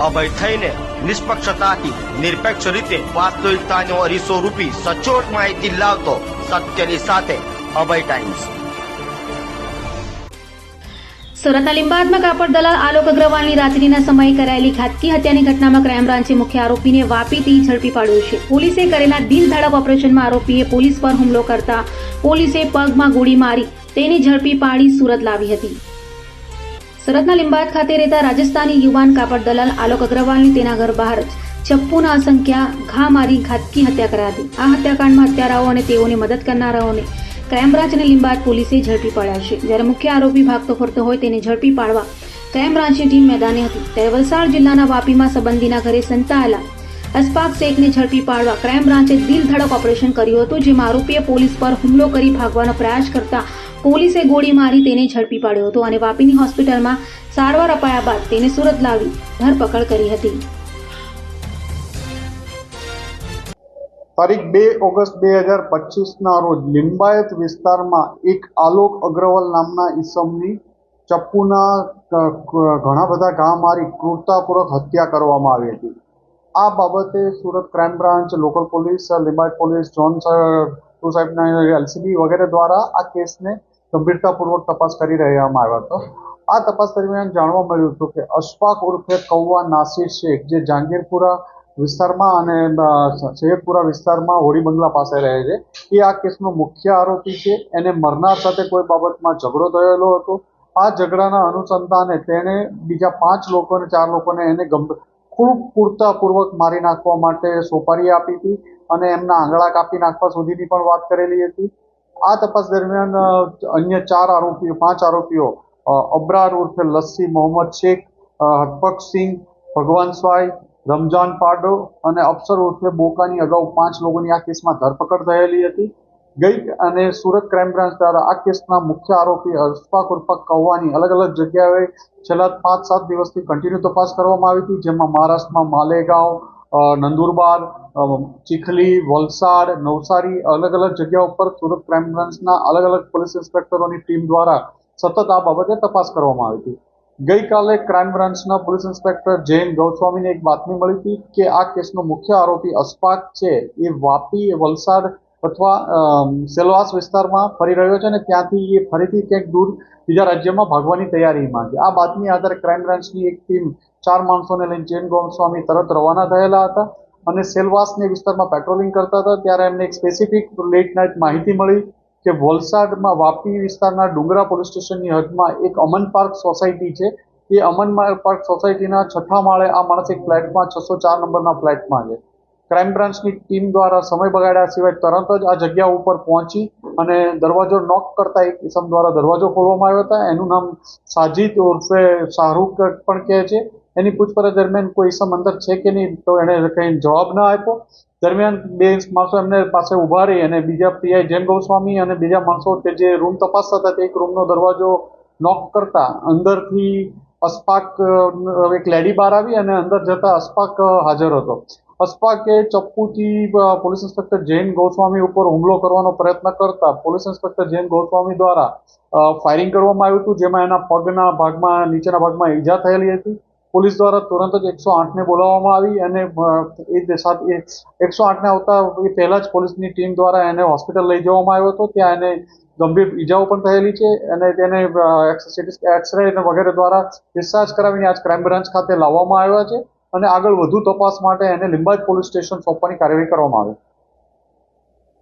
અભય થઈને નિષ્પક્ષતાથી, નિરપેક્ષ રીતે વાસ્તવિકતાનો અરીસો રૂપી સચોટ માહિતી લાવતો સત્યની સાથે અભય ટાઈમ્સ. સુરતના લીંબાદમાં કાપડ દલાલ આલોક અગ્રવાલની રાત્રિના સમયે કરાયેલી ઘાતકી હત્યાની ઘટનામાં ક્રાઇમ બ્રાન્ચે મુખ્ય આરોપીને વાપીથી ઝડપી પાડ્યો છે. પોલીસે કરેલા દિલ ધડક ઓપરેશનમાં આરોપીએ પોલીસ પર હુમલો કરતા પોલીસે પગમાં ગોળી મારી તેની ઝડપી પાડી સુરત લાવી હતી. સુરતના લીંબાદ ખાતે રહેતા રાજસ્થાની યુવાન કાપડ દલાલ આલોક અગ્રવાલની તેના ઘર બહાર જ ચપ્પુના અસંખ્ય ઘા મારી ઘાતકી હત્યા કરાઈ હતી. આ હત્યાકાંડમાં હત્યારાઓ અને તેઓની મદદ કરનારાઓને ક્રાઇમ બ્રાન્ચ અને લીંબાદ પોલીસે ઝડપી પાડ્યા છે. જ્યારે મુખ્ય આરોપી ભાગતો ફરતો હોય તેને ઝડપી પાડવા ક્રાઇમ બ્રાન્ચની ટીમ મેદાને હતી. ત્યારે વલસાડ જિલ્લાના વાપીમાં સંબંધીના ઘરે સંતાયેલા અસ્પાક શેખને ઝડપી પાડવા ક્રાઇમ બ્રાન્ચે દિલ ઓપરેશન કર્યું હતું, જેમાં આરોપીએ પોલીસ પર હુમલો કરી ભાગવાનો પ્રયાસ કરતા પોલીસે ગોળી મારી તેને ઝડપી પાડ્યો હતો અને વાપીની હોસ્પિટલમાં સારવાર અપાયા બાદ તેને સુરત લાવી ધરપકડ કરી હતી. તારીખ બે ઓગસ્ટ બે હજાર પચીસના રોજ લિંબાયત વિસ્તારમાં એક આલોક અગ્રવાલ નામના ઈસમની ચપ્પુના ઘણા બધા ઘા મારી ક્રૂરતાપૂર્વક હત્યા કરવામાં આવી હતી. આ બાબતે Surat crime branch, local police, Limbayat police zone two સાહેબના એલસીબી વગેરે દ્વારા આ કેસને ગંભીરતાપૂર્વક તપાસ કરી રહેવામાં આવ્યો હતો. આ તપાસ દરમિયાન જાણવા મળ્યું હતું કે અશફાક ઉર્ફે કૌવા નાસિર શેખ, જે જહાંગીરપુરા વિસ્તારમાં અને શેખપુરા વિસ્તારમાં હોળી બંગલા પાસે રહે છે. એ આ કેસનો મુખ્ય આરોપી છે. એને મરનાર સાથે કોઈ બાબતમાં ઝઘડો થયેલો હતો. આ ઝઘડાના અનુસંધાને તેણે બીજા પાંચ લોકોને, ચાર લોકોને એને ખૂબ પૂરતાપૂર્વક મારી નાખવા માટે સોપારી આપી હતી અને એમના આંગળા કાપી નાખવા સુધીની પણ વાત કરેલી હતી. આ તપાસ દરમિયાન અન્ય ચાર આરોપીઓ, પાંચ આરોપીઓ અબરાર ઉર્ફે લસ્સી મોહમ્મદ શેખ હરપક સિંહ ભગવાન સ્વાઈ, રમજાન પાડો અને અફસર ઉર્ફે બોકાની અગાઉ પાંચ લોકોની આ કેસમાં ધરપકડ થયેલી હતી. ગઈ અને સુરત ક્રાઇમ બ્રાન્ચ દ્વારા આ કેસના મુખ્ય આરોપી અશફાક ઉર્ફક કૌવાની અલગ અલગ જગ્યાએ છેલ્લા પાંચ સાત દિવસથી કન્ટિન્યુ તપાસ કરવામાં આવી હતી, જેમાં મહારાષ્ટ્રમાં માલેગાંવ નંદુરબાર ચીખલી, વલસાડ, નવસારી અલગ અલગ જગ્યા ઉપર સુરત ક્રાઇમ બ્રાન્ચના અલગ અલગ પોલીસ ઇન્સ્પેક્ટરોની ટીમ દ્વારા સતત આ બાબતે તપાસ કરવામાં આવી હતી. ગઈકાલે ક્રાઇમ બ્રાન્ચના પોલીસ ઇન્સ્પેક્ટર જૈન ગૌસ્વામીને એક બાતમી મળી હતી કે આ કેસનો મુખ્ય આરોપી અસ્પાક છે. એ વાપી, વલસાડ અથવા સેલવાસ વિસ્તારમાં ફરી રહ્યો છે અને ત્યાંથી એ ફરીથી ક્યાંક દૂર બીજા રાજ્યમાં ભાગવાની તૈયારીમાં છે આ બાતમી આધારે ક્રાઇમ બ્રાન્ચની એક ટીમ ચાર માણસોને લઈને જૈન ગોસ્વામી તરત રવાના થયેલા હતા. અને સેલવાસની વિસ્તારમાં પેટ્રોલિંગ કરતા હતા, ત્યારે એમને એક સ્પેસિફિક લેટ નાઇટ માહિતી મળી કે વલસાડમાં વાપી વિસ્તારના ડુંગરા પોલીસ સ્ટેશનની હદમાં એક અમન પાર્ક સોસાયટી છે. એ અમન પાર્ક સોસાયટીના છઠ્ઠા માળે આ માણસ એક ફ્લેટમાં છસો ચાર નંબરના ફ્લેટમાં છે. ક્રાઇમ બ્રાન્ચની ટીમ દ્વારા સમય બગાડ્યા સિવાય તરત જ આ જગ્યા ઉપર પહોંચી અને દરવાજો નોક કરતા એક કિસમ દ્વારા દરવાજો ખોલવામાં આવ્યો હતો. એનું નામ સાજિદ ઉર્ફે શાહરૂખ પણ કહે છે. એની પૂછપરછ દરમિયાન કોઈ ઇસમ અંદર છે કે નહીં, તો એણે કંઈ જવાબ ન આપ્યો. દરમિયાન બે માણસો એમને પાસે ઊભા રહી અને બીજા પીઆઈ જૈન ગોસ્વામી અને બીજા માણસો કે જે રૂમ તપાસતા હતા, તે એક રૂમનો દરવાજો નોક કરતા અંદરથી અસ્પાક એક લેડી બહાર આવી અને અંદર જતા અસ્પાક હાજર હતો. અસ્પાકે ચપ્પુથી પોલીસ ઇન્સ્પેક્ટર જૈન ગોસ્વામી ઉપર હુમલો કરવાનો પ્રયત્ન કરતા પોલીસ ઇન્સ્પેક્ટર જૈન ગોસ્વામી દ્વારા ફાયરિંગ કરવામાં આવ્યું હતું, જેમાં એના પગના ભાગમાં, નીચેના ભાગમાં ઈજા થયેલી હતી. પોલીસ દ્વારા તુરંત જ એકસો આઠને બોલાવવામાં આવી અને એ સાથ એકસો આઠને આવતા એ પહેલાં જ પોલીસની ટીમ દ્વારા એને હોસ્પિટલ લઈ જવામાં આવ્યો હતો. ત્યાં એને ગંભીર ઈજાઓ પણ થયેલી છે અને તેને એક્સરે વગેરે દ્વારા ડિસ્ચાર્જ કરાવીને આજ ક્રાઇમ બ્રાન્ચ ખાતે લાવવામાં આવ્યા છે અને આગળ વધુ તપાસ માટે એને લિંબાજ પોલીસ સ્ટેશન સોંપવાની કાર્યવાહી કરવામાં આવે.